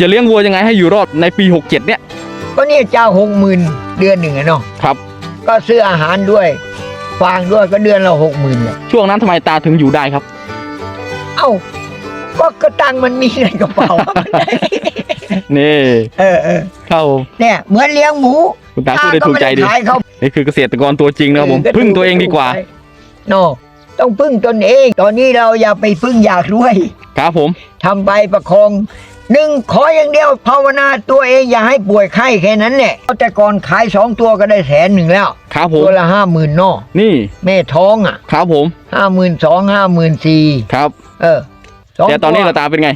จะเลี้ยงวัวยังไงให้อยู่รอดในปี 67 เนี่ย ก็เนี่ยเจ้าหกหมื่นเดือนหนึ่งอะเนาะครับ ก็ซื้ออาหารด้วย ฟางด้วยก็เดือนละหกหมื่นเลยช่วงนั้นทำไมตาถึงอยู่ได้ครับ เอ้าก็กระตังมันมีในกระเป๋า นี่เออเออเข้าเนี่ยเหมือนเลี้ยงหมูคุณตาพูดได้ถูกใจดีไม่ขายเขานี่คือเกษตรกรตัวจริงนะครับผมพึ่งตัวเองดีกว่าโนต้องพึ่งตนเอง ตอนนี้เราอย่าไปพึ่งอยากรวย ครับผม ทำไปประคอง หนึ่งขออย่างเดียวภาวนาตัวเองอย่าให้ป่วยไข้แค่นั้นแหละแต่ก่อนขายสองตัวก็ได้แสนหนึ่งแล้วครับผมตัวละห้าหมื่นนอนี่แม่ท้องอะครับผมห้าหมื่นสองห้าหมื่นสี่ครับ เออสงแต่ตอนนี้วเราตาเป็นไง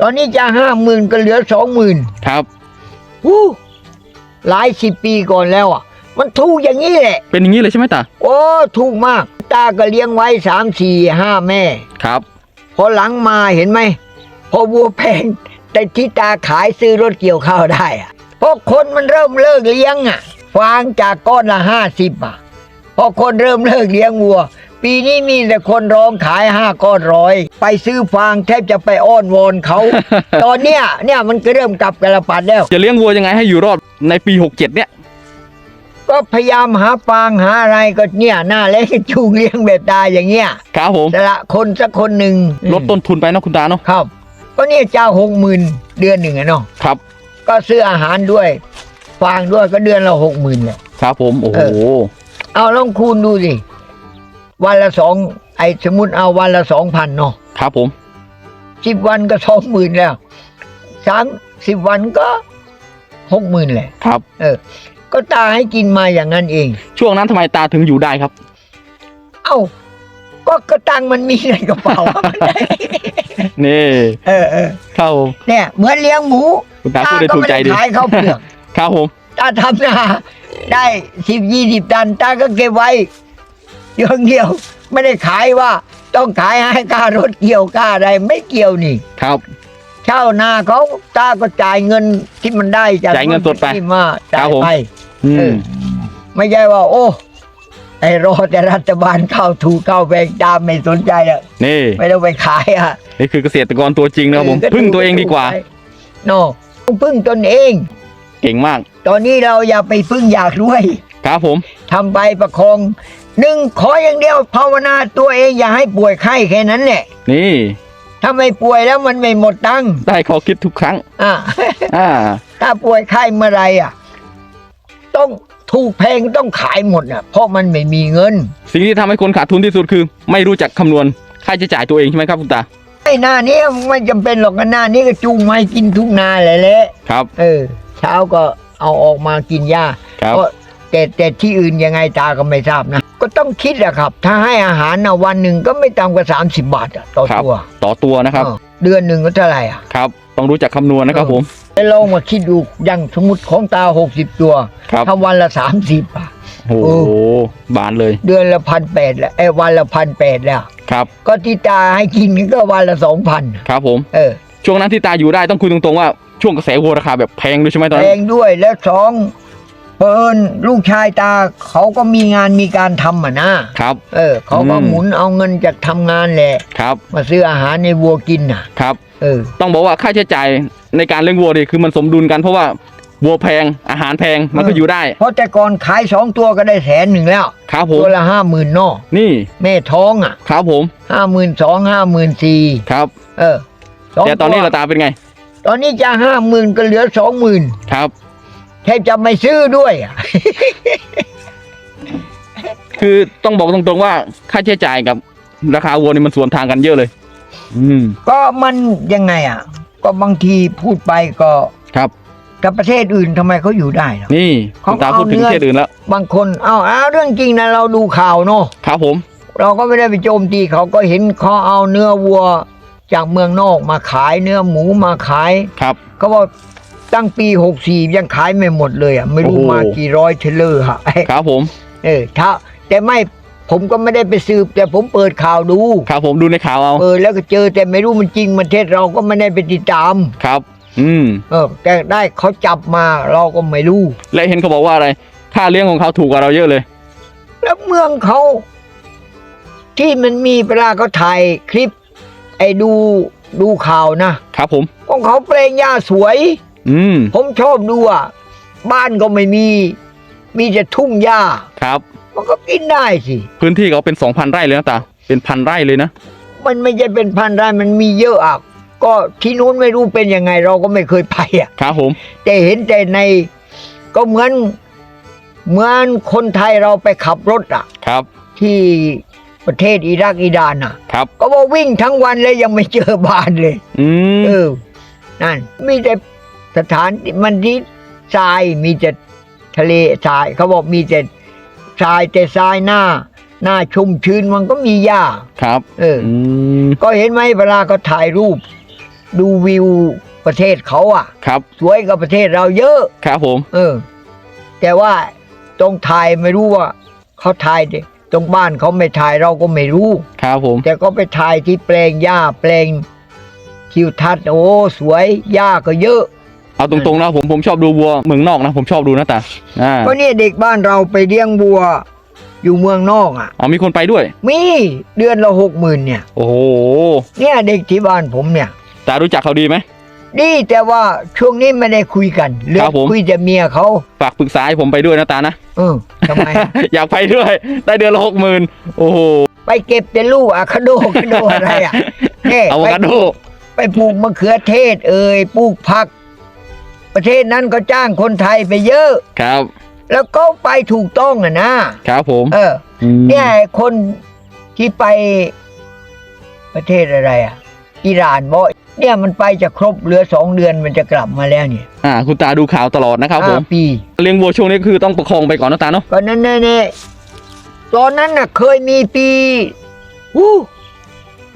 ตอนนี้จะห้าหมื่นก็เหลือสองหมื่นครับหู้หลายสิบปีก่อนแล้วอะ มันถูกอย่างนี้แหละ เป็นอย่างนี้เลยใช่ไหมตา โอ้ถูกมาก ตาก็เลี้ยงไว้สามสี่ห้าแม่ ครับ พอหลังมาเห็นไหม พอวัวแพง แต่ที่ตาขายซื้อรถเกี่ยวข้าวได้อะเพราะคนมันเริ่มเลิกเลี้ยงอะ ฟางจากก้อนละห้าสิบอะพอคนเริ่มเลิกเลี้ยงวัว ปีนี้มีแต่คนร้องขายห้าก้อนร้อยไปซื้อฟางแทบจะไปอ้อนวอนเขา ตอนเนี้ยเนี่ยมันก็เริ่มกลับกระปัดแล้ว จะเลี้ยงวัวยังไงให้อยู่รอดในปี 67 เนี่ย ก็พยายามหาฟางหาอะไรก็เนี่ยหน้าเล็กจูงเลี้ยงแบบตาอย่างเงี้ยครับผมแต่ละคนสักคนหนึ่งลดต้นทุนไปเนาะคุณตาเนาะครับ ก็เนี่ยเจ้าหกหมื่นเดือนหนึ่งอะเนาะครับ ก็ซื้ออาหารด้วย ฟางด้วยก็เดือนละหกหมื่นเลยครับผม โอ้โห เอ เอาลองคูณดูสิวันละสองไอ้สมมติเอาวันละสองพันเนาะครับผม สิบวันก็สองหมื่นแล้วสามสิบวันก็หกหมื่นแหละ ครับ เออ ก็ตาให้กินมาอย่างนั้นเอง ช่วงนั้นทำไมตาถึงอยู่ได้ครับ เอ้า ก็กระตังมันมีในกระเป๋านี่ เออเออเข้าเนี่ยเหมือนเลี้ยงหมูคุณตาพูดได้ก็ถูกไม่ใจได้ดีขายข้าวเปลือกครับผมตาทำนาได้สิบยี่สิบตันตาก็เก็บไว้เดียวเดียว ไม่ได้ขายว่า ต้องขายให้ค่ารถเกี่ยวค่าอะไรไม่เกี่ยวนี่ ครับ เช่านาเขาตาก็จ่ายเงินที่มันได้จากจ่ายเงินสดไปที่มาครัจ่าบยผมไปอืเอมอไม่ใช่ว่า โอ้ไอ้รอแต่รัฐบาลเข้าถูกเข้าแพงตามไม่สนใจอะนี่ ไม่ต้องไปขายอะ นี่คือเกษตรกรตัวจริงนะครับผมก็พึ่งตัวเองดีกว่าโนต้องพึ่งตนเอง เก่งมาก ตอนนี้เราอย่าไปพึ่งอยากรวย ครับผมทำไปประคองหนึ่งขออย่างเดียวภาวนาตัวเองอย่าให้ป่วยไข้แค่นั้นแหละนี่ถ้าไม่ป่วยแล้วมันไม่หมดตังค์ได้ข้อคิดทุกครั้งอะอ่า ถ้าป่วยไข้เมื่อไหรอะ ต้องถูกแพงต้องขายหมดอะ เพราะมันไม่มีเงิน สิ่งที่ทำให้คนขาดทุนที่สุดคือ ไม่รู้จักคำนวณค่าใช้จ่ายตัวเองใช่ไหมครับคุณตาไอ้ หน้านี้ไม่จำเป็นหรอกหน้านี้ก็จูงไม้กินทุกนาเลยแหละครับ เออ เช้าก็เอาออกมากินหญ้าครับ ก็แต่แต่ที่อื่นยังไงตาก็ไม่ทราบนะ ก็ต้องคิดแหละครับ ถ้าให้อาหารนะวันหนึ่งก็ไม่ต่ำกว่าสามสิบบาทอะต่อครับ ตัวต่อตัวนะครับ เออเดือนหนึ่งก็เท่าไหร่อะ ครับ ต้องรู้จักคำนวณนะครับผมไปลองมาคิดดูอย่างสมมติของตาหกสิบตัวครับถ้าวันละสามสิบอะ โอ้โอ้โหบานเลย เดือนละพันแปดแล้วไอ้ยวันละพันแปดแล้วครับ ก็ที่ตาให้กินก็วันละสองพันครับผมเออช่วงนั้นที่ตาอยู่ได้ต้องคุยตรงๆว่าช่วงกระแสวัวราคาแบบแพงด้วยใช่ไหมตอนแพนั้นงด้วยแล้วสองเปินลูกชายตาเขาก็มีงานมีการทำอะนะครับ เออเขาก็อืมหมุนเอาเงินจากทำงานแหละครับ มาซื้ออาหารในวัวกินน่ะครับ เออ ต้องบอกว่าค่าใช้จ่ายในการเลี้ยงวัวนี่คือมันสมดุลกันเพราะว่า วัวแพงอาหารแพงมันก็เอออยู่ได้ เพราะแต่ก่อนขายสองตัวก็ได้แสนหนึ่งแล้วครับผมตัวละห้าหมื่นนอกนี่ แม่ท้องอะ ครับผมห้าหมื่นสองห้าหมื่นสี่ครับ เออสงแต่ตอนนี้วเราตาเป็นไง ตอนนี้จะห้าหมื่นก็เหลือสองหมื่นครับแทบจะไม่ซื้อด้วยอะคือต้องบอกตรงๆว่าค่าใช้จ่ายกับ ราคาวัวนี่มันสวนทางกันเยอะเลย อืม ก็มันยังไงอะ ก็บางทีพูดไปก็ครับ กับประเทศอื่นทำไมเขาอยู่ได้ล่ะนี่เขาคุณตาเอา พูดถึงเนื้อประเทศอื่นแล้ว บางคนเอาเอาเรื่องจริงนะเราดูข่าวเนาะครับผม เราก็ไม่ได้ไปโจมตีเขาก็เห็นเขาเอาเนื้อวัว จากเมืองนอกมาขายเนื้อหมูมาขาย ครับ เขาบอกตั้งปีหกสี่ยังขายไม่หมดเลยอะ ไม่รู้โอ้โห มากี่ร้อยเทรลเลอร์ฮะ ครับผม เออถ้าแต่ไม่ผมก็ไม่ได้ไปสืบ แต่ผมเปิดข่าวดู ครับผมดูในข่าวเอา เปิดแล้วก็เจอแต่ไม่รู้มันจริงมันเท็จเราก็ไม่ได้ไปติดตาม ครับ อืมเออแต่ได้เขาจับมาเราก็ไม่รู้ และเห็นเขาบอกว่าอะไร ค่าเลี้ยงของเขาถูกกว่าเราเยอะเลย แล้วเมืองเขา ที่มันมีเวลาเขาถ่ายคลิป ไอ้ดูดูข่าวนะครับผม ของเขาแปลงหญ้าสวย อืมผมชอบดูอะบ้านก็ไม่มี มีแต่ทุ่งหญ้า ครับ มันก็กินได้สิพื้นที่เขาเป็นสองพันไร่เลยนะตาเป็นพันไร่เลยนะมันไม่ใช่เป็นพันไร่มันมีเยอะอะ ก็ที่นู้นไม่รู้เป็นยังไงเราก็ไม่เคยไปอะครับผมแต่เห็นแต่ในก็เหมือนเหมือนคนไทยเราไปขับรถอะ ครับ ที่ประเทศอิรักอิหร่านอะ ครับ ก็ว่าวิ่งทั้งวันเลยยังไม่เจอบ้านเลย อืมเออนั่นมีแต่สถานที่มันที่ทรายมีแต่ทะเลทรายเขาบอกมีแต่ทรายแต่ทรายหน้า หน้าชุ่มชื้นมันก็มีหญ้าครับ เอออืมก็เห็นไหมเวลาเขาถ่ายรูป ดูวิวประเทศเขาอะ ครับ สวยกว่าประเทศเราเยอะ ครับผม เออ แต่ว่าตรงถ่ายไม่รู้ว่าเขาถ่ายดิตรงบ้านเขาไม่ถ่ายเราก็ไม่รู้ ครับผม แต่ก็ไปถ่ายที่แปลงหญ้าแปลงทิวทัศน์โอ้สวยหญ้าก็เยอะ เอาตรงๆนะผมผมชอบดูวัวเมืองนอกนะ ผมชอบดูนะตาอ่าก็เนี่ยเด็กบ้านเราไปเลี้ยงวัว อยู่เมืองนอกอะ อ๋อมีคนไปด้วย มีเดือนละหกหมื่นเนี่ย โอ้โห เนี่ยเด็กที่บ้านผมเนี่ย ตารู้จักเขาดีไหมดีแต่ว่าช่วงนี้ไม่ได้คุยกันเรื่ครับผม คุยแต่เมียเขาฝากปรึกษาให้ผมไปด้วยนะตานะ เออทำไม อยากไปด้วย ได้เดือนละหกหมื่นโอ้โหไปเก็บแต่ลูกอะคาโดคาโดอะไรอะเนี่ยอะโวคาโดไปปลูกมะเขือเทศ เอ่ยปลูกผัก ประเทศนั้นก็จ้างคนไทยไปเยอะ ครับ แล้วก็ไปถูกต้องอะนะครับผมเออ มเนี่ยคนที่ไปประเทศอะไรอะ อิหร่านบอก เนี่ยมันไปจะครบเหลือสองเดือนมันจะกลับมาแล้วเนี่ยอ่า คุณตาดูข่าวตลอดนะครับผห้ามปี เลี้ยงวัวช่วงนี้คือต้องประคองไปก่อนนะตาเนาะก็นั่นแน่ๆตอนนั้นน่ะเคยมีปีหู้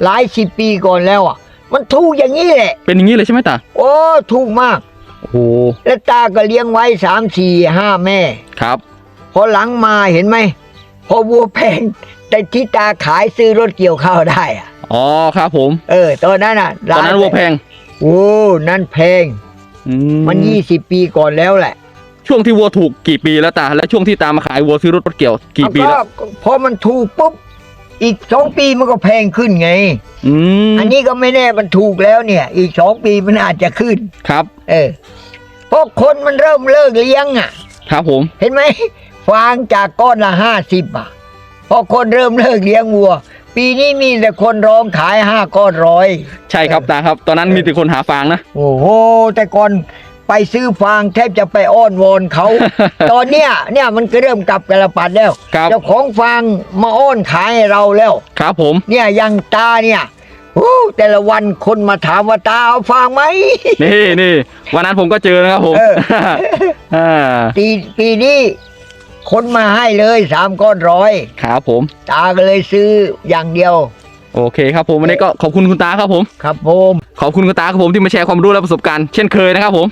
หลายสิบปีก่อนแล้วอะ มันถูกอย่างนี้แหละ เป็นอย่างนี้เลยใช่ไหมตาโอ้ถูกมาก โอ้โหแล้วตาก็เลี้ยงไว้สามสี่ห้าแม่ ครับพอหลังมาเห็นไหม พอวัวแพงแต่ที่ตาขายซื้อรถเกี่ยวข้าวได้อะ อ๋อครับผม เออตอนนั้นอะตอนนั้นวัวแพงโอ้นั่นแพงอืมันยี่สิบปีก่อนแล้วแหละ ช่วงที่วัวถูกกี่ปีแล้วตา และช่วงที่ตามมาขายวัวซื้อรถรถเกี่ยวกี่ปีแล้วก็พอมันถูกปุ๊บอีกสองปีมันก็แพงขึ้นไงอืมอันนี้ก็ไม่แน่มันถูกแล้วเนี่ย อีกสองปีมันอาจจะขึ้นครับ เออเพราะคนมันเริ่มเลิกเลี้ยงอะ ครับผม เห็นไหมฟางจากก้อนละห้าสิบอะพอคนเริ่มเลิกเลี้ยงวัว ปีนี้มีแต่คนร้องขายห้าก้อนร้อยใช่ครับตาครับ ตอนนั้นมีแต่คนหาฟางนะโอ้โห แต่ก่อนไปซื้อฟางแทบจะไปอ้อนวอนเขา ตอนเนี้ยเนี่ยมันก็เริ่มกลับกระปัดแล้วครับเจ้าของฟางมาอ้อนขายให้เราแล้ว ครับผม เนี่ยอยังตาเนี่ยโอ้แต่ละวันคนมาถามว่าตาเอาฟางไหมนี่นี่วันนั้นผมก็เจอนะครับผมเอออ่าปีปีนี้ คนมาให้เลยสามก้อนร้อยครับผม ตาก็เลยซื้ออย่างเดียว โอเคครับผมวันนี้ก็ขอบคุณคุณตาครับผม ครับผม ขอบคุณคุณตาครับผมที่มาแชร์ความรู้และประสบการณ์เช่นเคยนะครับผม